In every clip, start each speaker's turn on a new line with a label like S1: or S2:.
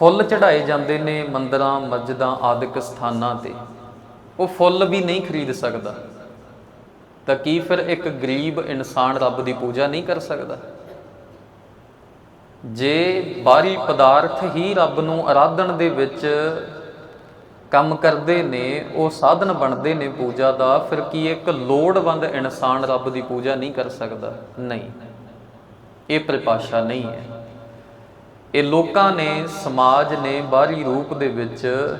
S1: ਫੁੱਲ ਚੜਾਏ ਜਾਂਦੇ ਨੇ ਮੰਦਰਾਂ, ਮਸਜਿਦਾਂ, ਆਦਿਕ ਸਥਾਨਾਂ ਤੇ। ਉਹ ਫੁੱਲ ਵੀ ਨਹੀਂ ਖਰੀਦ ਸਕਦਾ। ਤਾਂ ਕੀ ਫਿਰ ਇੱਕ ਗਰੀਬ ਇਨਸਾਨ ਰੱਬ ਦੀ ਪੂਜਾ ਨਹੀਂ ਕਰ ਸਕਦਾ? ਜੇ ਬਾਹਰੀ ਪਦਾਰਥ ਹੀ ਰੱਬ ਨੂੰ ਆਰਾਧਨ ਦੇ ਵਿੱਚ ਕੰਮ ਕਰਦੇ ਨੇ, ਉਹ ਸਾਧਨ ਬਣਦੇ ਨੇ ਪੂਜਾ ਦਾ, ਫਿਰ ਕੀ ਇੱਕ ਲੋੜਵੰਦ ਇਨਸਾਨ ਰੱਬ ਦੀ ਪੂਜਾ ਨਹੀਂ ਕਰ ਸਕਦਾ? ਨਹੀਂ। ਇਹ ਪਰਿਭਾਸ਼ਾ ਨਹੀਂ ਹੈ। ਇਹ ਲੋਕਾਂ ਨੇ, ਸਮਾਜ ਨੇ ਬਾਹਰੀ ਰੂਪ ਦੇ ਵਿੱਚ,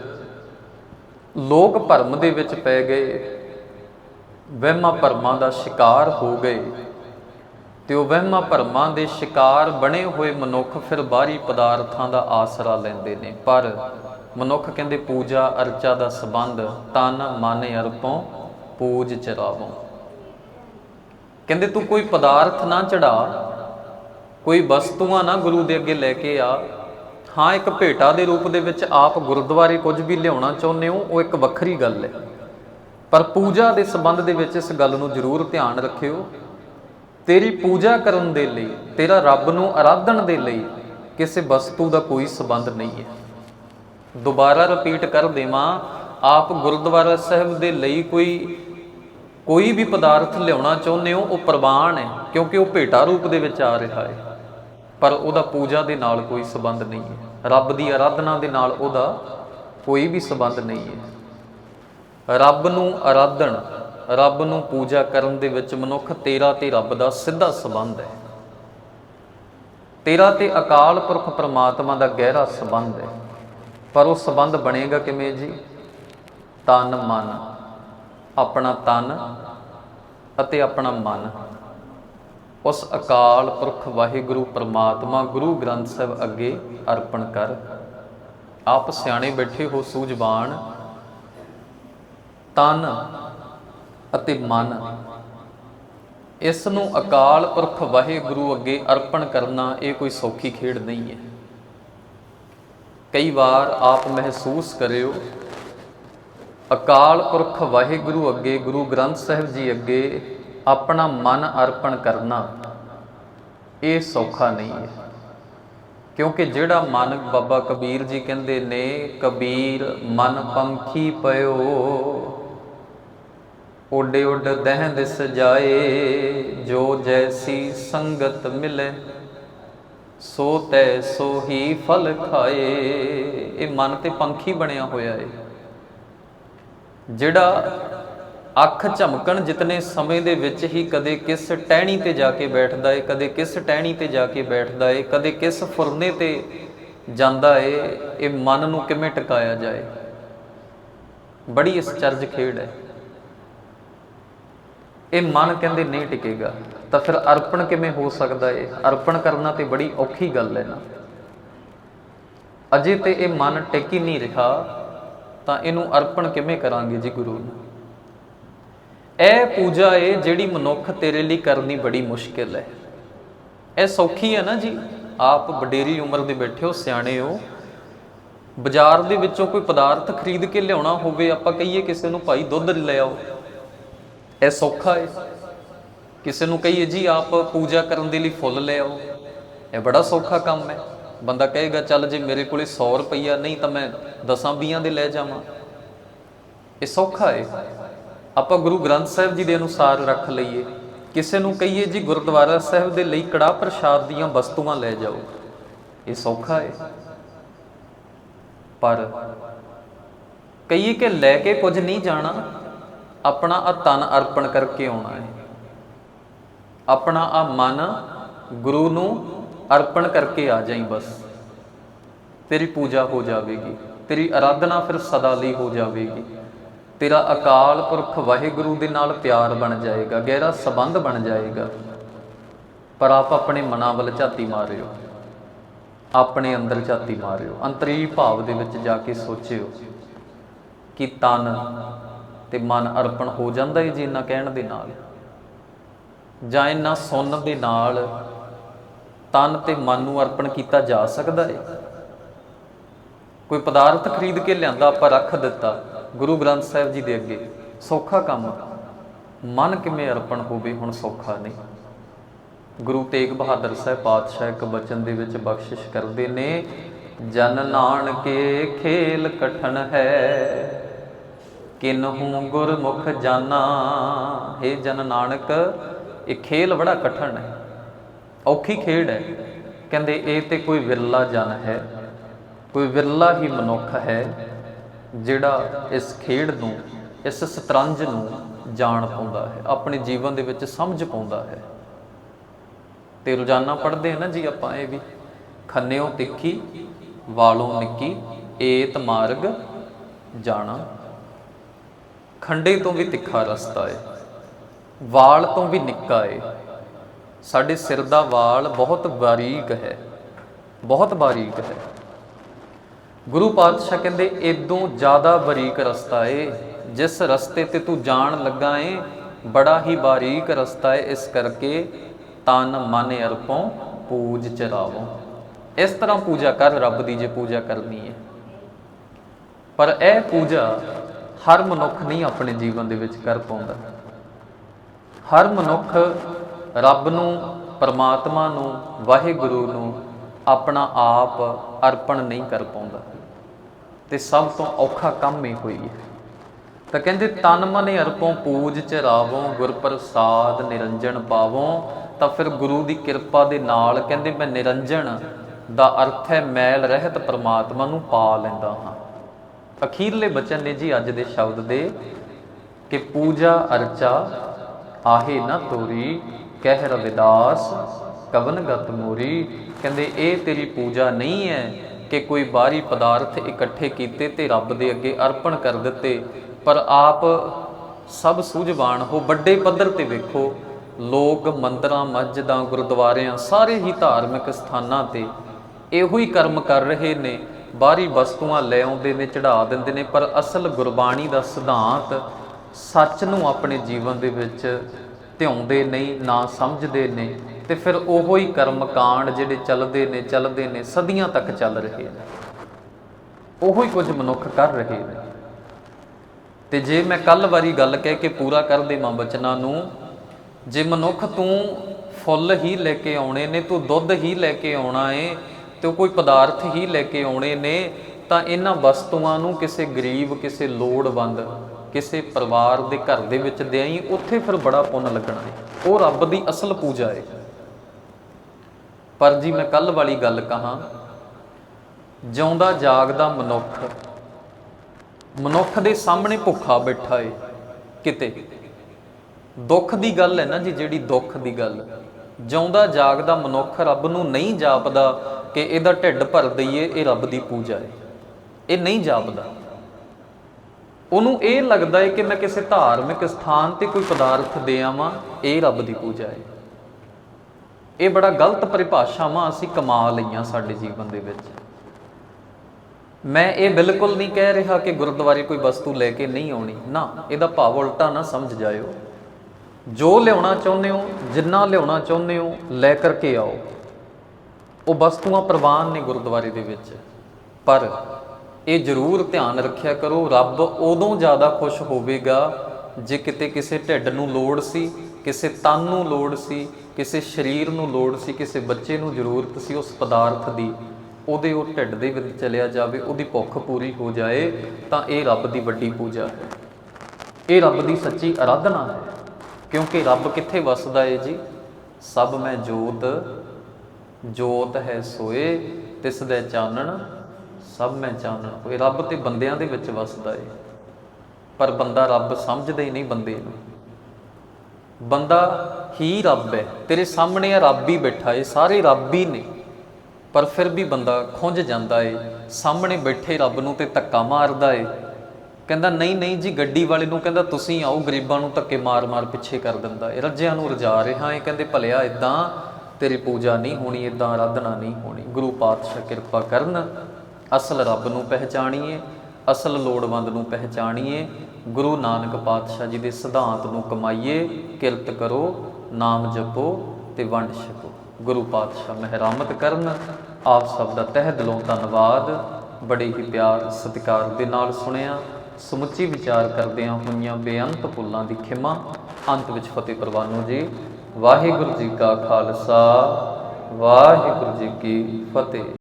S1: ਲੋਕ ਭਰਮ ਦੇ ਵਿੱਚ ਪੈ ਗਏ। ਵਹਿਮਾਂ ਭਰਮਾਂ ਦਾ ਸ਼ਿਕਾਰ ਹੋ ਗਏ। ਤੇ ਉਹ ਵਹਿਮਾਂ ਭਰਮਾਂ ਦੇ ਸ਼ਿਕਾਰ ਬਣੇ ਹੋਏ ਮਨੁੱਖ ਫਿਰ ਬਾਹਰੀ ਪਦਾਰਥਾਂ ਦਾ ਆਸਰਾ ਲੈਂਦੇ ਨੇ। ਪਰ ਮਨੁੱਖ ਕਹਿੰਦੇ, ਪੂਜਾ ਅਰਚਾ ਦਾ ਸੰਬੰਧ ਤਨ, ਮਨ, ਅਰਪੋਂ, ਪੂਜ, ਚਰਾਵੋਂ। ਕਹਿੰਦੇ, ਤੂੰ ਕੋਈ ਪਦਾਰਥ ਨਾ ਚੜਾ ਕੋਈ ਵਸਤੂਆਂ ਨਾ ਗੁਰੂ ਦੇ ਅੱਗੇ ਲੈ ਕੇ ਆ। ਹਾਂ, ਇੱਕ ਭੇਟਾ ਦੇ ਰੂਪ ਦੇ ਵਿੱਚ ਆਪ ਗੁਰਦੁਆਰੇ ਕੁਝ ਵੀ ਲਿਆਉਣਾ ਚਾਹੁੰਦੇ ਹੋ, ਉਹ ਇੱਕ ਵੱਖਰੀ ਗੱਲ ਹੈ। ਪਰ ਪੂਜਾ ਦੇ ਸੰਬੰਧ ਦੇ ਵਿੱਚ ਇਸ ਗੱਲ ਨੂੰ ਜ਼ਰੂਰ ਧਿਆਨ ਰੱਖਿਓ। ਤੇਰੀ ਪੂਜਾ ਕਰਨ ਦੇ ਲਈ, ਤੇਰਾ ਰੱਬ ਨੂੰ ਆਰਾਧਨ ਦੇ ਲਈ ਕਿਸੇ ਵਸਤੂ ਦਾ ਕੋਈ ਸੰਬੰਧ ਨਹੀਂ ਹੈ। ਦੁਬਾਰਾ ਰਿਪੀਟ ਕਰ ਦੇਵਾਂ, ਆਪ ਗੁਰਦੁਆਰਾ ਸਾਹਿਬ ਦੇ ਲਈ ਕੋਈ ਕੋਈ ਵੀ ਪਦਾਰਥ ਲਿਆਉਣਾ ਚਾਹੁੰਦੇ ਹੋ, ਉਹ ਪ੍ਰਵਾਨ ਹੈ, ਕਿਉਂਕਿ ਉਹ ਭੇਟਾ ਰੂਪ ਦੇ ਵਿੱਚ ਆ ਰਿਹਾ ਹੈ। ਪਰ ਉਹਦਾ ਪੂਜਾ ਦੇ ਨਾਲ ਕੋਈ ਸੰਬੰਧ ਨਹੀਂ ਹੈ। ਰੱਬ ਦੀ ਆਰਾਧਨਾ ਦੇ ਨਾਲ ਉਹਦਾ ਕੋਈ ਵੀ ਸੰਬੰਧ ਨਹੀਂ ਹੈ। ਰੱਬ ਨੂੰ ਆਰਾਧਨ ਰੱਬ ਨੂੰ ਪੂਜਾ ਕਰਨ ਦੇ ਵਿੱਚ ਮਨੁੱਖ ਤੇਰਾ ਤੇ ਰੱਬ ਦਾ ਸਿੱਧਾ ਸੰਬੰਧ ਹੈ। ਤੇਰਾ ਤੇ ਅਕਾਲ ਪੁਰਖ ਪਰਮਾਤਮਾ ਦਾ ਗਹਿਰਾ ਸੰਬੰਧ ਹੈ। ਪਰ ਉਹ ਸੰਬੰਧ ਬਣੇਗਾ ਕਿਵੇਂ ਜੀ? ਤਨ ਮਨ, ਆਪਣਾ ਤਨ ਅਤੇ ਆਪਣਾ ਮਨ। ਉਸ ਅਕਾਲ ਪੁਰਖ ਵਾਹਿਗੁਰੂ ਪ੍ਰਮਾਤਮਾ ਗੁਰੂ ਗ੍ਰੰਥ ਸਾਹਿਬ ਅੱਗੇ ਅਰਪਣ ਕਰ। ਆਪ ਸਿਆਣੇ ਬੈਠੇ ਹੋ ਸੂਝਵਾਨ, ਤਨ ਅਤੇ ਮਨ। ਇਸ ਨੂੰ ਅਕਾਲ ਪੁਰਖ ਵਾਹਿਗੁਰੂ ਅੱਗੇ ਅਰਪਣ ਕਰਨਾ ਇਹ ਕੋਈ ਸੌਖੀ ਖੇਡ ਨਹੀਂ ਹੈ। ਕਈ ਵਾਰ ਆਪ ਮਹਿਸੂਸ ਕਰਿਓ, ਅਕਾਲ ਪੁਰਖ ਵਾਹਿਗੁਰੂ ਅੱਗੇ ਗੁਰੂ ਗ੍ਰੰਥ ਸਾਹਿਬ ਜੀ ਅੱਗੇ ਆਪਣਾ ਮਨ ਅਰਪਣ ਕਰਨਾ ਇਹ ਸੌਖਾ ਨਹੀਂ ਹੈ। ਕਿਉਂਕਿ ਜਿਹੜਾ ਮਨ ਬਾਬਾ ਕਬੀਰ ਜੀ ਕਹਿੰਦੇ ਨੇ, ਕਬੀਰ ਮਨ ਪੰਖੀ ਪਇਓ, ਉੱਡੇ ਉੱਡ ਦਹਿੰਦ ਸਜਾਏ ਜੋ ਜੈਸੀ ਸੰਗਤ ਮਿਲੇ, ਸੋ ਤੈ ਸੋ ਹੀ ਫਲ ਖਾਏ। ਇਹ ਮਨ ਤੇ ਪੰਖੀ ਬਣਿਆ ਹੋਇਆ ਏ। ਜਿਹੜਾ ਅੱਖ ਝਮਕਣ ਜਿਤਨੇ ਸਮੇਂ ਦੇ ਵਿੱਚ ਹੀ ਕਦੇ ਕਿਸ ਟਹਿਣੀ ਤੇ ਜਾ ਕੇ ਬੈਠਦਾ ਏ, ਕਦੇ ਕਿਸ ਟਹਿਣੀ ਤੇ ਜਾ ਕੇ ਬੈਠਦਾ ਏ, ਕਦੇ ਕਿਸ ਫੁਰਨੇ ਤੇ ਜਾਂਦਾ ਏ, ਇਹ ਮਨ ਨੂੰ ਕਿਵੇਂ ਟਿਕਾਇਆ ਜਾਏ? ਬੜੀ ਇਸ ਚਰਜ ਖੇਡ ਹੈ ਇਹ ਮਨ ਕਹਿੰਦੇ ਨਹੀਂ ਟਿਕੇਗਾ, ਤਾਂ ਫਿਰ ਅਰਪਣ ਕਿਵੇਂ ਹੋ ਸਕਦਾ ਏ? ਅਰਪਣ ਕਰਨਾ ਤੇ ਬੜੀ ਔਖੀ ਗੱਲ ਹੈ ਨਾ। ਅਜੇ ਤੇ ਇਹ ਮਨ ਟਿਕ ਹੀ ਨਹੀਂ ਰਿਹਾ, ਤਾਂ ਇਹਨੂੰ ਅਰਪਣ ਕਿਵੇਂ ਕਰਾਂਗੇ ਜੀ ਗੁਰੂ ਨੂੰ? ਇਹ ਪੂਜਾ ਏ ਜਿਹੜੀ ਮਨੁੱਖ ਤੇਰੇ ਲਈ ਕਰਨੀ ਬੜੀ ਮੁਸ਼ਕਿਲ ਹੈ। ਇਹ ਸੌਖੀ ਹੈ ਨਾ ਜੀ? ਆਪ ਵਡੇਰੀ ਉਮਰ ਦੇ ਬੈਠੇ ਹੋ, ਸਿਆਣੇ ਹੋ। ਬਾਜ਼ਾਰ ਦੇ ਵਿੱਚੋਂ ਕੋਈ ਪਦਾਰਥ ਖਰੀਦ ਕੇ ਲਿਆਉਣਾ ਹੋਵੇ, ਆਪਾਂ ਕਹੀਏ ਕਿਸੇ ਨੂੰ, ਭਾਈ, ਦੁੱਧ ਲੈ ਆਓ। ਇਹ ਸੌਖਾ ਹੈ। ਕਿਸੇ ਨੂੰ ਕਹੀਏ, ਜੀ, ਆਪ ਪੂਜਾ ਕਰਨ ਦੇ ਲਈ ਫੁੱਲ ਲੈ ਆਓ। ਇਹ ਬੜਾ ਸੌਖਾ ਕੰਮ ਹੈ। ਬੰਦਾ ਕਹੇਗਾ, ਚੱਲ ਜੇ ਮੇਰੇ ਕੋਲੇ 100 ਰੁਪਈਆ ਨਹੀਂ ਤਾਂ ਮੈਂ 10 20 ਦੇ ਲੈ ਜਾਵਾਂ। ਇਹ ਸੌਖਾ ਹੈ। ਆਪਾਂ ਗੁਰੂ ਗ੍ਰੰਥ ਸਾਹਿਬ ਜੀ ਦੇ ਅਨੁਸਾਰ ਰੱਖ ਲਈਏ। ਕਿਸੇ ਨੂੰ ਕਹੀਏ ਜੀ ਗੁਰਦੁਆਰਾ ਸਾਹਿਬ ਦੇ ਲਈ ਕੜਾ ਪ੍ਰਸ਼ਾਦ ਦੀਆਂ ਵਸਤੂਆਂ ਲੈ ਜਾਓ। ਇਹ ਸੌਖਾ ਹੈ ਪਰ ਕਹੀਏ ਕਿ ਲੈ ਕੇ ਕੁਝ ਨਹੀਂ ਜਾਣਾ, ਆਪਣਾ ਆ ਤਨ ਅਰਪਣ ਕਰਕੇ ਆਉਣਾ ਹੈ ਆਪਣਾ ਆ ਮਨ ਗੁਰੂ ਨੂੰ ਅਰਪਣ ਕਰਕੇ ਆ ਜਾਈ ਬਸ। ਤੇਰੀ ਪੂਜਾ ਹੋ ਜਾਵੇਗੀ, ਤੇਰੀ ਆਰਾਧਨਾ ਫਿਰ ਸਦਾ ਲਈ ਹੋ ਜਾਵੇਗੀ। ਤੇਰਾ ਅਕਾਲ ਪੁਰਖ ਵਾਹਿਗੁਰੂ ਦੇ ਨਾਲ ਪਿਆਰ ਬਣ ਜਾਏਗਾ, ਗਹਿਰਾ ਸਬੰਧ ਬਣ ਜਾਏਗਾ। ਪਰ ਆਪ ਆਪਣੇ ਮਨਾਂ ਵੱਲ ਝਾਤੀ ਮਾਰਿਓ, ਆਪਣੇ ਅੰਦਰ ਝਾਤੀ ਮਾਰਿਓ, ਅੰਤਰੀ ਭਾਵ ਦੇ ਵਿੱਚ ਜਾ ਕੇ ਸੋਚਿਓ ਕਿ ਤਨ ਤੇ ਮਨ ਅਰਪਣ ਹੋ ਜਾਂਦਾ ਹੈ ਜੀ ਇਹਨਾਂ ਕਹਿਣ ਦੇ ਨਾਲ। ਜਾਂ ਇਹਨਾਂ ਸੁਣਨ ਦੇ ਨਾਲ ਤਨ ਤੇ ਮਨ ਨੂੰ ਅਰਪਣ ਕੀਤਾ ਜਾ ਸਕਦਾ ਹੈ ਕੋਈ ਪਦਾਰਥ ਖਰੀਦ ਕੇ ਲਿਆਂਦਾ, ਆਪਾਂ ਰੱਖ ਦਿੱਤਾ। ਗੁਰੂ ਗ੍ਰੰਥ ਸਾਹਿਬ ਜੀ ਦੇ ਅੱਗੇ ਸੌਖਾ ਕੰਮ, ਮਨ ਕਿਵੇਂ ਅਰਪਣ ਹੋਵੇ ਹੁਣ ਸੌਖਾ ਨਹੀਂ। ਗੁਰੂ ਤੇਗ ਬਹਾਦਰ ਸਾਹਿਬ ਪਾਤਸ਼ਾਹ ਇੱਕ ਬਚਨ ਦੇ ਵਿੱਚ ਬਖਸ਼ਿਸ਼ ਕਰਦੇ ਨੇ, ਜਨ ਨਾਨਕੇ ਖੇਲ ਕਠਨ ਹੈ ਕਿਨਹੂ ਗੁਰਮੁਖ ਜਾਨਾ हे ਜਨ ਨਾਨਕ, ਇਹ ਖੇਲ ਬੜਾ ਕਠਨ ਹੈ, ਔਖੀ ਖੇਡ ਹੈ। ਕਹਿੰਦੇ ਇਹ ਤੇ ਕੋਈ ਵਿਰਲਾ ਜਨ ਹੈ, ਕੋਈ ਵਿਰਲਾ ਹੀ ਮਨੁੱਖ ਹੈ ਜਿਹੜਾ ਇਸ ਖੇਡ ਨੂੰ, ਇਸ ਸਤਰੰਜ ਨੂੰ ਜਾਣ ਪਾਉਂਦਾ ਹੈ, ਆਪਣੇ ਜੀਵਨ ਦੇ ਵਿੱਚ ਸਮਝ ਪਾਉਂਦਾ ਹੈ। ਤੇ ਰੋਜ਼ਾਨਾ ਪੜ੍ਹਦੇ ਹਾਂ ਨਾ ਜੀ ਆਪਾਂ ਇਹ ਵੀ, ਖੰਨਿਓ ਤਿੱਖੀ, ਵਾਲੋਂ ਨਿੱਕੀ, ਏਤ ਮਾਰਗ ਜਾਣਾ। ਖੰਡੇ ਤੋਂ ਵੀ ਤਿੱਖਾ ਰਸਤਾ ਏ, ਵਾਲ ਤੋਂ ਵੀ ਨਿੱਕਾ ਏ। ਸਾਡੇ ਸਿਰ ਦਾ ਵਾਲ ਬਹੁਤ ਬਾਰੀਕ ਹੈ, ਬਹੁਤ ਬਾਰੀਕ ਹੈ। ਗੁਰੂ ਪਾਤਸ਼ਾਹ ਕਹਿੰਦੇ ਇਦੋਂ ਜ਼ਿਆਦਾ ਬਾਰੀਕ ਰਸਤਾ ਏ, ਜਿਸ ਰਸਤੇ ਤੇ ਤੂੰ ਜਾਣ ਲੱਗਾ ਏ, ਬੜਾ ਹੀ ਬਾਰੀਕ ਰਸਤਾ ਏ, ਇਸ ਕਰਕੇ ਤਨ ਮਨ ਅਰਪੋਂ ਪੂਜ ਚਰਾਵੋ। ਇਸ ਤਰ੍ਹਾਂ ਪੂਜਾ ਕਰ, ਰੱਬ ਦੀ ਜੇ ਪੂਜਾ ਕਰਨੀ ਹੈ ਪਰ ਇਹ ਪੂਜਾ ਹਰ ਮਨੁੱਖ ਨਹੀਂ ਆਪਣੇ ਜੀਵਨ ਦੇ ਵਿੱਚ ਕਰ ਪਾਉਂਦਾ। ਹਰ ਮਨੁੱਖ ਰੱਬ ਨੂੰ, ਪਰਮਾਤਮਾ ਨੂੰ, ਵਾਹਿਗੁਰੂ ਨੂੰ ਆਪਣਾ ਆਪ ਅਰਪਣ ਨਹੀਂ ਕਰ ਪਾਉਂਦਾ। ਤੇ ਸਭ ਤੋਂ ਔਖਾ ਕੰਮ ਹੀ ਹੋਈ ਹੈ। ਤਾਂ ਕਹਿੰਦੇ, ਤਨ ਮਨ ਅਰਪੋਂ ਪੂਜ ਚਰਾਵੋਂ ਗੁਰ ਪ੍ਰਸਾਦ ਨਿਰੰਜਨ ਪਾਵੋਂ ਤਾਂ ਫਿਰ ਗੁਰੂ ਦੀ ਕਿਰਪਾ ਦੇ ਨਾਲ ਕਹਿੰਦੇ, ਮੈਂ ਨਿਰੰਜਨ ਦਾ ਅਰਥ ਹੈ, ਮੈਲ ਰਹਿਤ ਪਰਮਾਤਮਾ ਨੂੰ ਪਾ ਲੈਂਦਾ ਹਾਂ। ਅਖੀਰਲੇ ਬਚਨ ਨੇ ਜੀ ਅੱਜ ਦੇ ਸ਼ਬਦ ਦੇ ਕਿ, ਪੂਜਾ ਅਰਚਾ, ਆਹੇ ਨਾ ਤੋਰੀ ਕਹਿ ਰਵਿਦਾਸ ਕਵਨ ਗਤ ਮੋਰੀ, ਕਹਿੰਦੇ, ਇਹ ਤੇਰੀ ਪੂਜਾ ਨਹੀਂ ਹੈ ਕਿ ਕੋਈ ਬਾਹਰੀ ਪਦਾਰਥ ਇਕੱਠੇ ਕੀਤੇ ਤੇ ਰੱਬ ਦੇ ਅੱਗੇ ਅਰਪਣ ਕਰ ਦਿੱਤੇ, ਪਰ ਆਪ ਸਭ ਸੂਝਵਾਨ ਹੋ, ਵੱਡੇ ਪੱਧਰ ਤੇ ਵੇਖੋ, ਲੋਕ ਮੰਦਰਾਂ, ਮਸਜਿਦਾਂ, ਗੁਰਦੁਆਰਿਆਂ, ਸਾਰੇ ਹੀ ਧਾਰਮਿਕ ਸਥਾਨਾਂ ਤੇ ਇਹੋ ਹੀ ਕਰਮ ਕਰ ਰਹੇ ਨੇ, ਬਾਹਰੀ ਵਸਤੂਆਂ ਲੈ ਆਉਂਦੇ ਨੇ ਚੜਾ ਦਿੰਦੇ ਨੇ, ਪਰ ਅਸਲ ਗੁਰਬਾਣੀ ਦਾ ਸਿਧਾਂਤ ਸੱਚ ਨੂੰ ਆਪਣੇ ਜੀਵਨ ਦੇ ਵਿੱਚ ਧਿਆਉਂਦੇ ਨਹੀਂ, ਨਾ ਸਮਝਦੇ ਨੇ ਤੇ ਫਿਰ ਉਹੋ ਹੀ ਕਰਮ ਕਾਂਡ ਜਿਹੜੇ ਚੱਲਦੇ ਨੇ ਚੱਲਦੇ ਨੇ, ਸਦੀਆਂ ਤੱਕ ਚੱਲ ਰਹੇ ਨੇ। ਉਹੋ ਹੀ ਕੁਝ ਮਨੁੱਖ ਕਰ ਰਹੇ ਨੇ। ਤੇ ਜੇ ਮੈਂ ਕੱਲ ਵਾਰੀ ਗੱਲ ਕਹਿ ਕੇ ਪੂਰਾ ਕਰ ਦੇਵਾਂ ਬਚਨਾਂ ਨੂੰ, ਜੇ ਮਨੁੱਖ ਤੂੰ ਫੁੱਲ ਹੀ ਲੈ ਕੇ ਆਉਣੇ ਨੇ, ਤੂੰ ਦੁੱਧ ਹੀ ਲੈ ਕੇ ਆਉਣਾ ਏ, ਤੇ ਕੋਈ ਪਦਾਰਥ ਹੀ ਲੈ ਕੇ ਆਉਣੇ ਨੇ, ਤਾਂ ਇਹਨਾਂ ਵਸਤੂਆਂ ਨੂੰ ਕਿਸੇ ਗਰੀਬ, ਕਿਸੇ ਲੋੜਵੰਦ ਕਿਸੇ ਪਰਿਵਾਰ ਦੇ ਘਰ ਦੇ ਵਿੱਚ ਦੇਈ, ਉੱਥੇ ਫਿਰ ਬੜਾ ਪੁੰਨ ਲੱਗਣਾ ਏ ਉਹ ਰੱਬ ਦੀ ਅਸਲ ਪੂਜਾ ਏ ਪਰ ਜੀ ਮੈਂ ਕੱਲ ਵਾਲੀ ਗੱਲ ਕਹਾਂ, ਜਿਉਂਦਾ ਜਾਗਦਾ ਮਨੁੱਖ ਮਨੁੱਖ ਦੇ ਸਾਹਮਣੇ ਭੁੱਖਾ ਬੈਠਾ ਏ, ਕਿਤੇ। ਦੁੱਖ ਦੀ ਗੱਲ ਹੈ ਨਾ ਜੀ, ਜਿਹੜੀ ਦੁੱਖ ਦੀ ਗੱਲ। ਜਿਉਂਦਾ ਜਾਗਦਾ ਮਨੁੱਖ ਰੱਬ ਨੂੰ ਨਹੀਂ ਜਾਪਦਾ ਕਿ ਇਹਦਾ ਢਿੱਡ ਭਰ ਦਈਏ, ਇਹ ਰੱਬ ਦੀ ਪੂਜਾ ਹੈ। ਇਹ ਨਹੀਂ ਜਾਪਦਾ। ਉਹਨੂੰ ਇਹ ਲੱਗਦਾ ਹੈ ਕਿ ਮੈਂ ਕਿਸੇ ਧਾਰਮਿਕ ਸਥਾਨ ਤੇ ਕੋਈ ਪਦਾਰਥ ਦੇ ਆਵਾਂ, ਇਹ ਰੱਬ ਦੀ ਪੂਜਾ ਹੈ। ਇਹ ਬੜਾ ਗਲਤ ਪਰਿਭਾਸ਼ਾਵਾਂ ਅਸੀਂ ਕਮਾ ਲਈਆਂ ਸਾਡੇ ਜੀਵਨ ਦੇ ਵਿੱਚ। ਮੈਂ ਇਹ ਬਿਲਕੁਲ ਨਹੀਂ ਕਹਿ ਰਿਹਾ ਕਿ ਗੁਰਦੁਆਰੇ ਕੋਈ ਵਸਤੂ ਲੈ ਕੇ ਨਹੀਂ ਆਉਣੀ। ਨਾ, ਇਹਦਾ ਭਾਵ ਉਲਟਾ ਨਾ ਸਮਝ ਜਾਇਓ। ਜੋ ਲਿਆਉਣਾ ਚਾਹੁੰਦੇ ਹੋ, ਜਿੰਨਾ ਲਿਆਉਣਾ ਚਾਹੁੰਦੇ ਹੋ, ਲੈ ਕਰਕੇ ਆਓ। ਉਹ ਵਸਤੂਆਂ ਪ੍ਰਵਾਨ ਨੇ ਗੁਰਦੁਆਰੇ ਦੇ ਵਿੱਚ। ਪਰ ਇਹ ਜ਼ਰੂਰ ਧਿਆਨ ਰੱਖਿਆ ਕਰੋ, ਰੱਬ ਉਦੋਂ ਜ਼ਿਆਦਾ ਖੁਸ਼ ਹੋਵੇਗਾ ਜੇ ਕਿਤੇ ਕਿਸੇ ਢਿੱਡ ਨੂੰ ਲੋੜ ਸੀ, ਕਿਸੇ ਤਨ ਨੂੰ ਲੋੜ ਸੀ, ਕਿਸੇ ਸਰੀਰ ਨੂੰ ਲੋੜ ਸੀ, ਕਿਸੇ ਬੱਚੇ ਨੂੰ ਜ਼ਰੂਰਤ ਸੀ ਉਸ ਪਦਾਰਥ ਦੀ, ਉਹਦੇ ਉਹ ਢਿੱਡ ਦੇ ਵਿੱਚ ਚਲਿਆ ਜਾਵੇ, ਉਹਦੀ ਭੁੱਖ ਪੂਰੀ ਹੋ ਜਾਏ, ਤਾਂ ਇਹ ਰੱਬ ਦੀ ਵੱਡੀ ਪੂਜਾ ਹੈ। ਇਹ ਰੱਬ ਦੀ ਸੱਚੀ ਆਰਾਧਨਾ ਹੈ। ਕਿਉਂਕਿ ਰੱਬ ਕਿੱਥੇ ਵਸਦਾ ਏ ਜੀ? ਸਭ ਮੈਂ ਜੋਤ ਜੋਤ ਹੈ ਸੋਏ, ਤਿਸ ਦੇ ਚਾਨਣ ਸਭ ਮੈਂ ਚਾਨਣ ਹੋਏ ਰੱਬ ਤੇ ਬੰਦਿਆਂ ਦੇ ਵਿੱਚ ਵਸਦਾ ਏ। ਪਰ ਬੰਦਾ ਰੱਬ ਸਮਝਦਾ ਹੀ ਨਹੀਂ ਬੰਦੇ ਨੂੰ। ਬੰਦਾ ਹੀ ਰੱਬ ਹੈ, ਤੇਰੇ ਸਾਹਮਣੇ ਰੱਬ ਹੀ ਬੈਠਾ ਏ, ਸਾਰੇ ਰੱਬ ਹੀ ਨੇ। ਪਰ ਫਿਰ ਵੀ ਬੰਦਾ ਖੁੰਝ ਜਾਂਦਾ ਏ, ਸਾਹਮਣੇ ਬੈਠੇ ਰੱਬ ਨੂੰ ਤੇ ਧੱਕਾ ਮਾਰਦਾ ਏ। ਕਹਿੰਦਾ, ਨਹੀਂ ਨਹੀਂ ਜੀ, ਗੱਡੀ ਵਾਲੇ ਨੂੰ ਕਹਿੰਦਾ, ਤੁਸੀਂ ਆਓ, ਗਰੀਬਾਂ ਨੂੰ ਧੱਕੇ ਮਾਰ-ਮਾਰ ਪਿੱਛੇ ਕਰ ਦਿੰਦਾ ਏ। ਰੱਜਿਆਂ ਨੂੰ ਰਜਾ ਰਿਹਾ ਏ, ਕਹਿੰਦੇ, ਭਲਿਆ ਇਦਾਂ ਤੇਰੀ ਪੂਜਾ ਨਹੀਂ ਹੋਣੀ ਇਦਾਂ ਆਰਾਧਨਾ ਨਹੀਂ ਹੋਣੀ। ਗੁਰੂ ਪਾਤਸ਼ਾਹ ਕਿਰਪਾ ਕਰਨ ਅਸਲ ਰੱਬ ਨੂੰ ਪਹਿਚਾਣੀਏ, ਅਸਲ ਲੋੜਵੰਦ ਨੂੰ ਪਹਿਚਾਣੀਏ, ਗੁਰੂ ਨਾਨਕ ਪਾਤਸ਼ਾਹ ਜੀ ਦੇ ਸਿਧਾਂਤ ਨੂੰ ਕਮਾਈਏ, ਕਿਰਤ ਕਰੋ, ਨਾਮ ਜਪੋ ਤੇ ਵੰਡ ਛਕੋ। ਗੁਰੂ ਪਾਤਸ਼ਾਹ ਮਹਿਰਾਮਤ ਕਰਨ, ਆਪ ਸਭ ਦਾ ਤਹਿ ਦਿਲੋਂ ਧੰਨਵਾਦ। ਬੜੇ ਹੀ ਪਿਆਰ ਸਤਿਕਾਰ ਦੇ ਨਾਲ ਸੁਣਿਆ, ਸਮੁੱਚੀ ਵਿਚਾਰ ਕਰਦਿਆਂ ਹੋਈਆਂ ਬੇਅੰਤ ਪੁੱਲਾਂ ਦੀ ਖਿਮਾ, ਅੰਤ ਵਿੱਚ ਫਤਿਹ ਪ੍ਰਵਾਨੋ ਜੀ। ਵਾਹਿਗੁਰੂ ਜੀ ਕਾ ਖਾਲਸਾ, ਵਾਹਿਗੁਰੂ ਜੀ ਕੀ ਫਤਿਹ।